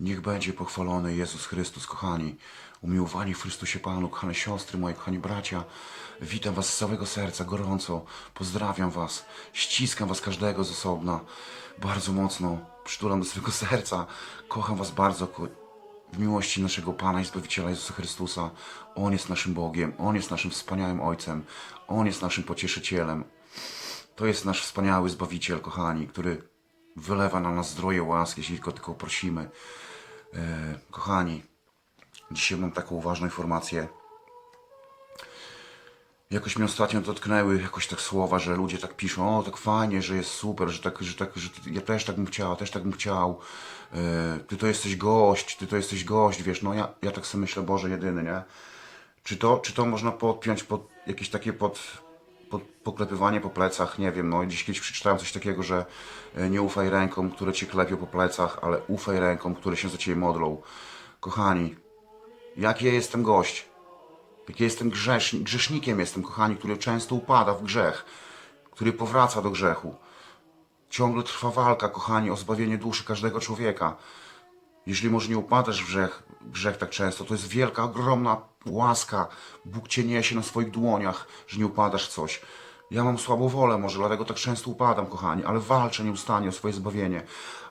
Niech będzie pochwalony Jezus Chrystus, kochani. Umiłowani w Chrystusie Panu, kochane siostry, moje kochani bracia. Witam Was z całego serca, gorąco. Pozdrawiam Was. Ściskam Was każdego z osobna. Bardzo mocno. Przytulam do swojego serca. Kocham Was bardzo. W miłości naszego Pana i Zbawiciela Jezusa Chrystusa. On jest naszym Bogiem. On jest naszym wspaniałym Ojcem. On jest naszym pocieszycielem. To jest nasz wspaniały Zbawiciel, kochani, który wylewa na nas zdroje łaski, jeśli go tylko prosimy. E, kochani, dzisiaj mam taką ważną informację. Jakoś mnie ostatnio dotknęły jakoś tak słowa, że ludzie tak piszą, o tak fajnie, że jest super, że tak, że tak, że ja też tak bym chciał, też tak bym chciał. E, ty to jesteś gość, ty to jesteś gość, wiesz, no ja, ja tak sobie myślę, Boże jedyny, nie? Czy to, czy to można podpiąć pod jakieś takie pod, poklepywanie po plecach? Nie wiem, no dziś kiedyś przeczytałem coś takiego, że e, nie ufaj rękom, które cię klepią po plecach, ale ufaj rękom, które się za ciebie modlą. Kochani, jaki ja jestem gość? Jak ja jestem grzesznik, grzesznikiem jestem, kochani, który często upada w grzech, który powraca do grzechu. Ciągle trwa walka, kochani, o zbawienie duszy każdego człowieka. Jeśli może nie upadasz w grzech, grzech tak często, to jest wielka, ogromna łaska. Bóg cię niesie na swoich dłoniach, że nie upadasz coś. Ja mam słabą wolę może, dlatego tak często upadam, kochani, ale walczę nieustannie o swoje zbawienie.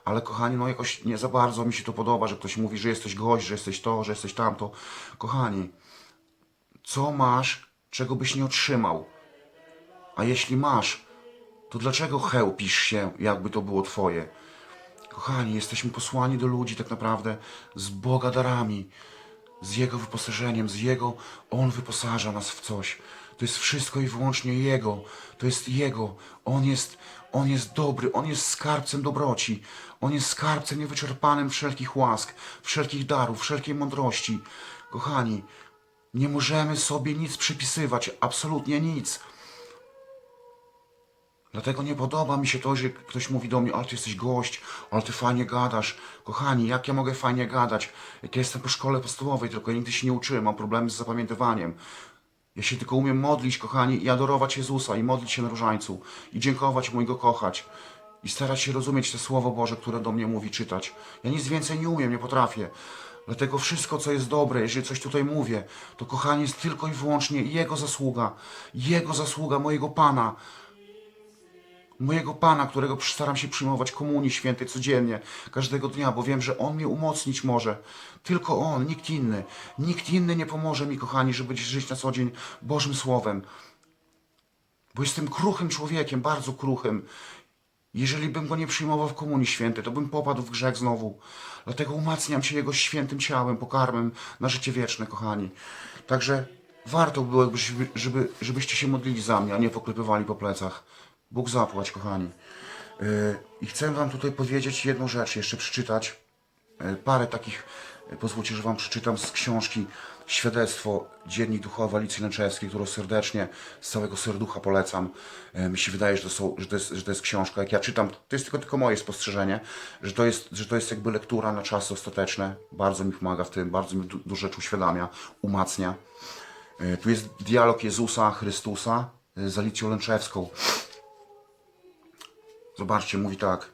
Ale kochani, no jakoś nie za bardzo mi się to podoba, że ktoś mówi, że jesteś gość, że jesteś to, że jesteś tamto. Kochani, co masz, czego byś nie otrzymał? A jeśli masz, to dlaczego chełpisz się, jakby to było twoje? Kochani, jesteśmy posłani do ludzi tak naprawdę z Boga darami, z Jego wyposażeniem, z Jego, On wyposaża nas w coś. To jest wszystko i wyłącznie Jego. To jest Jego. On jest, On jest dobry, On jest skarbcem dobroci. On jest skarbcem niewyczerpanym wszelkich łask, wszelkich darów, wszelkiej mądrości. Kochani, nie możemy sobie nic przypisywać, absolutnie nic. Dlatego nie podoba mi się to, że ktoś mówi do mnie, ale ty jesteś gość, ale ty fajnie gadasz. Kochani, jak ja mogę fajnie gadać? Jak ja jestem po szkole podstawowej, tylko ja nigdy się nie uczyłem, mam problemy z zapamiętywaniem. Ja się tylko umiem modlić, kochani, i adorować Jezusa, i modlić się na różańcu, i dziękować Mu, i Go kochać. I starać się rozumieć te Słowo Boże, które do mnie mówi, czytać. Ja nic więcej nie umiem, nie potrafię. Dlatego wszystko, co jest dobre, jeżeli coś tutaj mówię, to kochani jest tylko i wyłącznie Jego zasługa. Jego zasługa, mojego Pana mojego Pana, którego staram się przyjmować komunii świętej codziennie, każdego dnia, bo wiem, że On mnie umocnić może. Tylko On, nikt inny. Nikt inny nie pomoże mi, kochani, żeby żyć na co dzień Bożym Słowem. Bo jestem kruchym człowiekiem, bardzo kruchym. Jeżeli bym go nie przyjmował w komunii świętej, to bym popadł w grzech znowu. Dlatego umacniam się Jego świętym ciałem, pokarmem na życie wieczne, kochani. Także warto było, żeby, żeby, żebyście się modlili za mnie, a nie poklepywali po plecach. Bóg zapłać, kochani. Yy, I chcę Wam tutaj powiedzieć jedną rzecz, jeszcze przeczytać. Yy, Parę takich, yy, pozwólcie, że Wam przeczytam z książki Świadectwo Dziennik Duchowa Alicji Lęczewskiej, którą serdecznie, z całego serducha polecam. Mi się wydaje, że to, są, że, to jest, że to jest książka, jak ja czytam, to jest tylko, tylko moje spostrzeżenie, że to, jest, że to jest jakby lektura na czasy ostateczne. Bardzo mi pomaga w tym, bardzo mi du- dużo rzeczy uświadamia, umacnia. Tu jest dialog Jezusa Chrystusa z Alicją Lęczewską. Zobaczcie, mówi tak.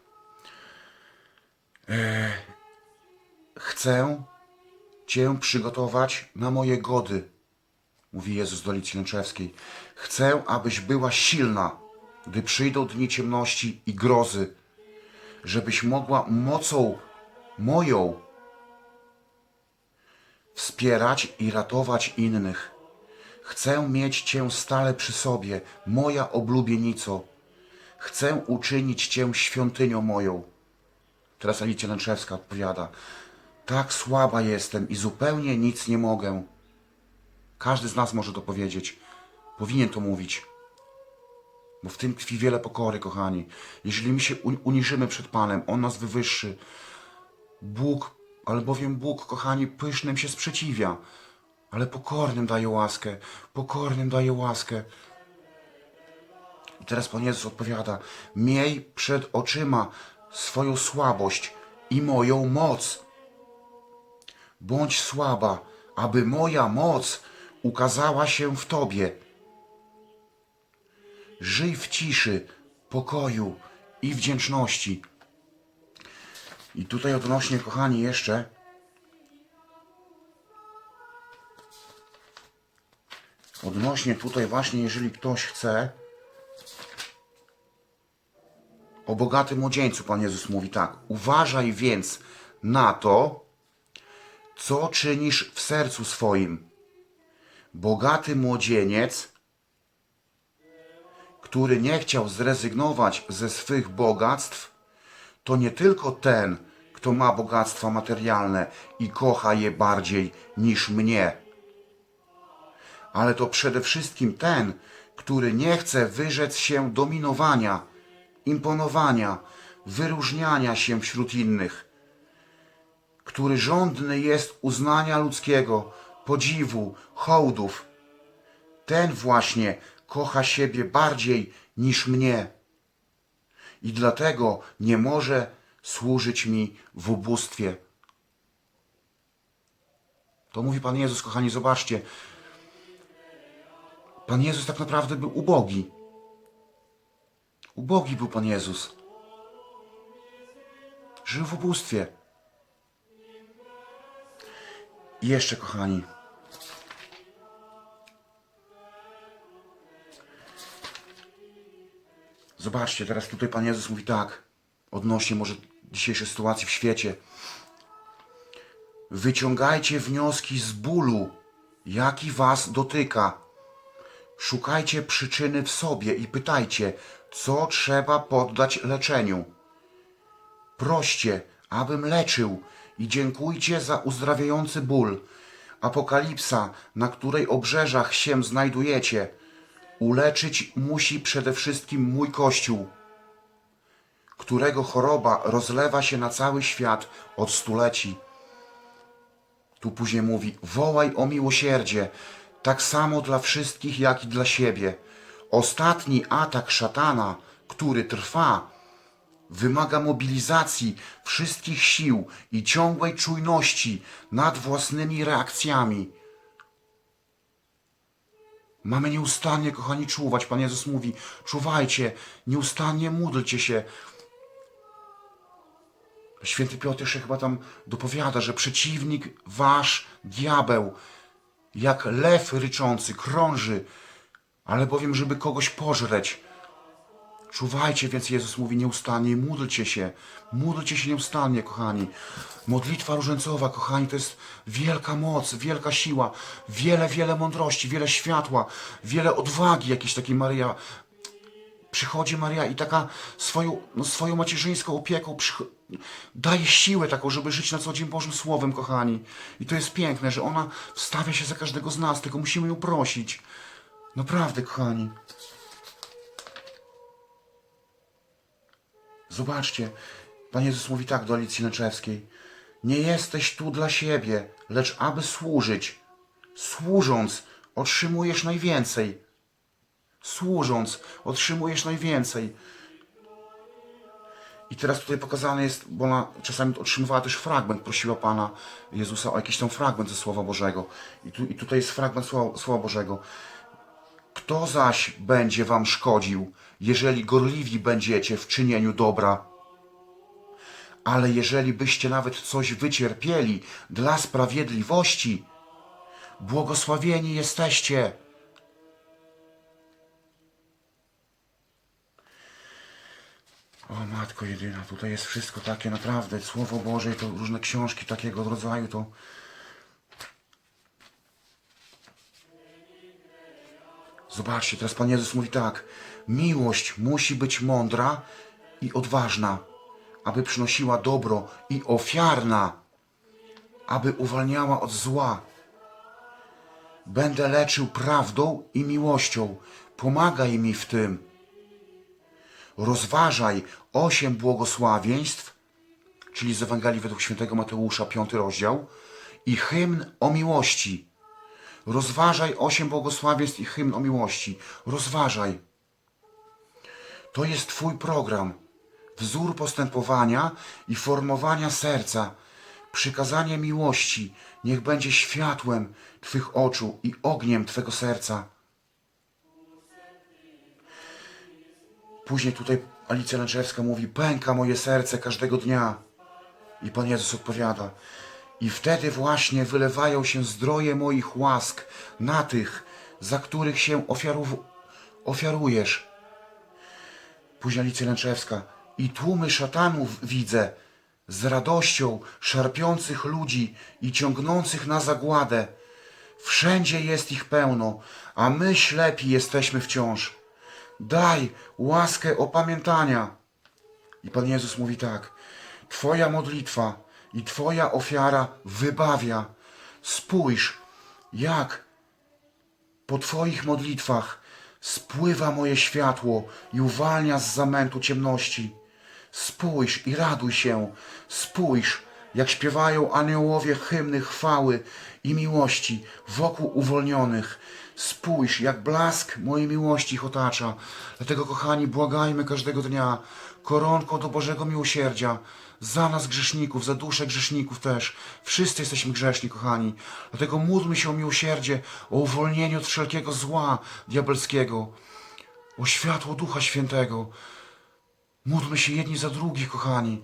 E, chcę Cię przygotować na moje gody, mówi Jezus do Alicji Lęczewskiej. Chcę, abyś była silna, gdy przyjdą dni ciemności i grozy, żebyś mogła mocą moją wspierać i ratować innych. Chcę mieć Cię stale przy sobie, moja oblubienico. Chcę uczynić Cię świątynią moją. Teraz Alicja Lęczewska odpowiada. Tak słaba jestem i zupełnie nic nie mogę. Każdy z nas może to powiedzieć. Powinien to mówić. Bo w tym tkwi wiele pokory, kochani. Jeżeli my się uni- uniżymy przed Panem, On nas wywyższy. Bóg, albowiem Bóg, kochani, pysznym się sprzeciwia, ale pokornym daje łaskę. Pokornym daje łaskę. Teraz Pan Jezus odpowiada: Miej przed oczyma swoją słabość i moją moc. Bądź słaba, aby moja moc ukazała się w Tobie. Żyj w ciszy, pokoju i wdzięczności. I tutaj odnośnie, kochani, jeszcze odnośnie tutaj właśnie, jeżeli ktoś chce o bogatym młodzieńcu, Pan Jezus mówi tak. Uważaj więc na to, co czynisz w sercu swoim. Bogaty młodzieniec, który nie chciał zrezygnować ze swych bogactw, to nie tylko ten, kto ma bogactwa materialne i kocha je bardziej niż mnie, ale to przede wszystkim ten, który nie chce wyrzec się dominowania, imponowania, wyróżniania się wśród innych, który żądny jest uznania ludzkiego, podziwu, hołdów. Ten właśnie kocha siebie bardziej niż mnie i dlatego nie może służyć mi w ubóstwie. To mówi Pan Jezus, kochani, zobaczcie. Pan Jezus tak naprawdę był ubogi. Ubogi był Pan Jezus. Żył w ubóstwie. I jeszcze, kochani, Zobaczcie, teraz tutaj Pan Jezus mówi tak, odnośnie może dzisiejszej sytuacji w świecie. Wyciągajcie wnioski z bólu, jaki Was dotyka. Szukajcie przyczyny w sobie i pytajcie, co trzeba poddać leczeniu. Proście, abym leczył i dziękujcie za uzdrawiający ból. Apokalipsa, na której obrzeżach się znajdujecie, uleczyć musi przede wszystkim mój Kościół, którego choroba rozlewa się na cały świat od stuleci. Tu później mówi: Wołaj o miłosierdzie, tak samo dla wszystkich, jak i dla siebie. Ostatni atak szatana, który trwa, wymaga mobilizacji wszystkich sił i ciągłej czujności nad własnymi reakcjami. Mamy nieustannie, kochani, czuwać. Pan Jezus mówi: czuwajcie, nieustannie módlcie się. Święty Piotr jeszcze chyba tam dopowiada, że przeciwnik wasz, diabeł, jak lew ryczący, krąży, ale bowiem, żeby kogoś pożreć. Czuwajcie, więc Jezus mówi nieustannie módlcie się. Módlcie się nieustannie, kochani. Modlitwa różańcowa, kochani, to jest wielka moc, wielka siła, wiele, wiele mądrości, wiele światła, wiele odwagi jakiejś takiej Maria. Przychodzi Maria i taka swoją, no, swoją macierzyńską opieką przycho- daje siłę taką, żeby żyć na co dzień Bożym Słowem, kochani. I to jest piękne, że ona wstawia się za każdego z nas, tylko musimy ją prosić. Naprawdę, kochani. Zobaczcie, Pan Jezus mówi tak do Alicji Leczewskiej. Nie jesteś tu dla siebie, lecz aby służyć. Służąc, otrzymujesz najwięcej. Służąc, otrzymujesz najwięcej. I teraz tutaj pokazane jest, bo ona czasami otrzymywała też fragment, prosiła Pana Jezusa o jakiś tam fragment ze Słowa Bożego. I, tu, i tutaj jest fragment Słowa, Słowa Bożego. Kto zaś będzie wam szkodził, jeżeli gorliwi będziecie w czynieniu dobra? Ale jeżeli byście nawet coś wycierpieli dla sprawiedliwości, błogosławieni jesteście. O Matko jedyna, tutaj jest wszystko takie naprawdę, Słowo Boże i to różne książki takiego rodzaju, to Zobaczcie, teraz Pan Jezus mówi tak. Miłość musi być mądra i odważna, aby przynosiła dobro i ofiarna, aby uwalniała od zła. Będę leczył prawdą i miłością. Pomagaj mi w tym. Rozważaj osiem błogosławieństw, czyli z Ewangelii według świętego Mateusza, piąty rozdział, i hymn o miłości. Rozważaj osiem błogosławieństw i hymn o miłości. Rozważaj. To jest Twój program. Wzór postępowania i formowania serca. Przykazanie miłości niech będzie światłem Twych oczu i ogniem Twego serca. Później tutaj Alicja Lęczewska mówi: Pęka moje serce każdego dnia. I Pan Jezus odpowiada, i wtedy właśnie wylewają się zdroje moich łask na tych, za których się ofiarujesz. Później Alicja Lęczewska. I tłumy szatanów widzę, z radością szarpiących ludzi i ciągnących na zagładę. Wszędzie jest ich pełno, a my ślepi jesteśmy wciąż. Daj łaskę opamiętania. I Pan Jezus mówi tak: Twoja modlitwa i Twoja ofiara wybawia. Spójrz, jak po Twoich modlitwach spływa moje światło i uwalnia z zamętu ciemności. Spójrz i raduj się, spójrz, jak śpiewają aniołowie hymny chwały i miłości wokół uwolnionych. Spójrz, jak blask mojej miłości ich otacza. Dlatego, kochani, błagajmy każdego dnia koronką do Bożego miłosierdzia za nas grzeszników, za duszę grzeszników też. Wszyscy jesteśmy grzeszni, kochani. Dlatego módlmy się o miłosierdzie, o uwolnienie od wszelkiego zła diabelskiego, o światło Ducha Świętego. Módlmy się jedni za drugich, kochani.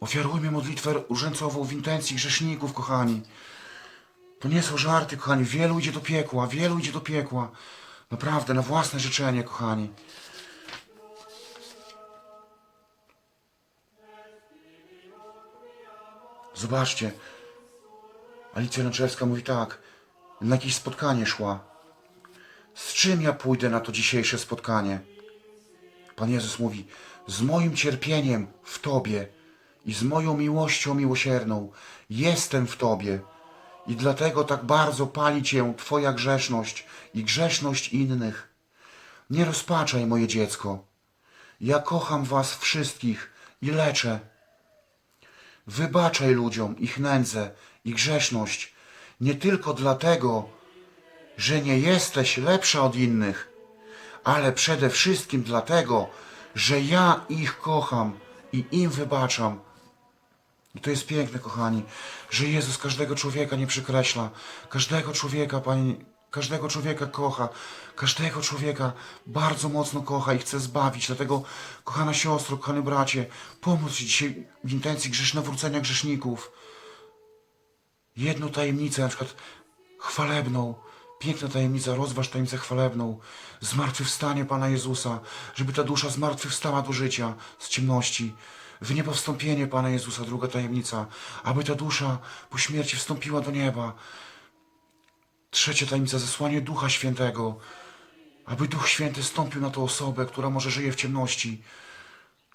Ofiarujmy modlitwę różańcową w intencji grzeszników, kochani. To nie są żarty, kochani. Wielu idzie do piekła, wielu idzie do piekła. Naprawdę, na własne życzenie, kochani. Zobaczcie. Alicja Lęczewska mówi tak. Na jakieś spotkanie szła. Z czym ja pójdę na to dzisiejsze spotkanie? Pan Jezus mówi, z moim cierpieniem w Tobie i z moją miłością miłosierną jestem w Tobie i dlatego tak bardzo pali Cię Twoja grzeszność i grzeszność innych. Nie rozpaczaj, moje dziecko. Ja kocham Was wszystkich i leczę. Wybaczaj ludziom ich nędzę i grzeszność nie tylko dlatego, że nie jesteś lepsza od innych, ale przede wszystkim dlatego, że ja ich kocham i im wybaczam. I to jest piękne, kochani, że Jezus każdego człowieka nie przykreśla. Każdego człowieka, Pani, każdego człowieka kocha. Każdego człowieka bardzo mocno kocha i chce zbawić. Dlatego, kochana siostro, kochany bracie, pomóż Ci dzisiaj w intencji grzesz nawrócenia grzeszników. Jedną tajemnicę, na przykład chwalebną, piękna tajemnica, rozważ tajemnicę chwalebną, zmartwychwstanie Pana Jezusa, żeby ta dusza zmartwychwstała do życia z ciemności, w niebo wstąpienie Pana Jezusa, druga tajemnica, aby ta dusza po śmierci wstąpiła do nieba. Trzecia tajemnica, zesłanie Ducha Świętego, aby Duch Święty stąpił na tą osobę, która może żyje w ciemności.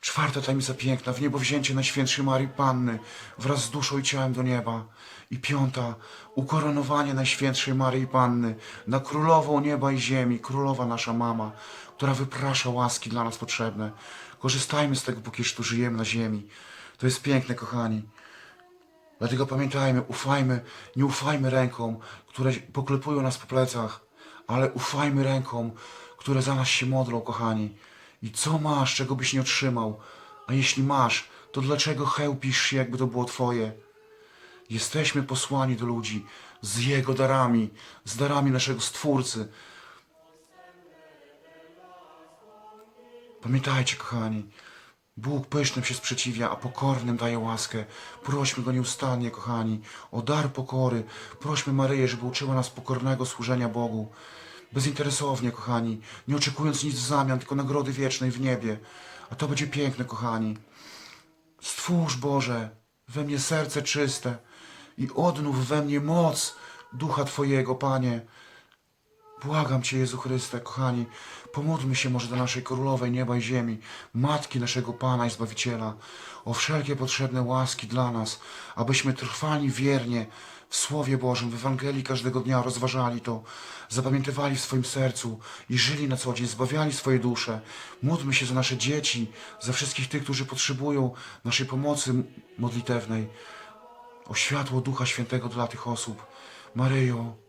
Czwarta tajemnica piękna, w niebo wzięcie Najświętszej Marii Panny wraz z duszą i ciałem do nieba. I piąta, ukoronowanie Najświętszej Maryi Panny na Królową nieba i ziemi, Królowa nasza Mama, która wyprasza łaski dla nas potrzebne. Korzystajmy z tego, póki tu żyjemy na ziemi. To jest piękne, kochani. Dlatego pamiętajmy, ufajmy, nie ufajmy rękom, które poklepują nas po plecach, ale ufajmy rękom, które za nas się modlą, kochani. I co masz, czego byś nie otrzymał? A jeśli masz, to dlaczego chełpisz się, jakby to było twoje? Jesteśmy posłani do ludzi z Jego darami, z darami naszego Stwórcy. Pamiętajcie, kochani, Bóg pysznym się sprzeciwia, a pokornym daje łaskę. Prośmy Go nieustannie, kochani, o dar pokory. Prośmy Maryję, żeby uczyła nas pokornego służenia Bogu. Bezinteresownie, kochani, nie oczekując nic w zamian, tylko nagrody wiecznej w niebie. A to będzie piękne, kochani. Stwórz, Boże, we mnie serce czyste i odnów we mnie moc Ducha Twojego, Panie. Błagam Cię, Jezu Chryste, kochani, pomódlmy się może do naszej Królowej Nieba i Ziemi, Matki naszego Pana i Zbawiciela, o wszelkie potrzebne łaski dla nas, abyśmy trwali wiernie w Słowie Bożym, w Ewangelii każdego dnia, rozważali to, zapamiętywali w swoim sercu i żyli na co dzień, zbawiali swoje dusze. Módlmy się za nasze dzieci, za wszystkich tych, którzy potrzebują naszej pomocy modlitewnej, o światło Ducha Świętego dla tych osób. Maryjo,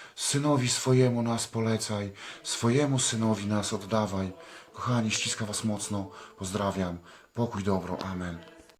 Synowi swojemu nas polecaj, swojemu Synowi nas oddawaj. Kochani, ściskam Was mocno, pozdrawiam, pokój dobro, amen.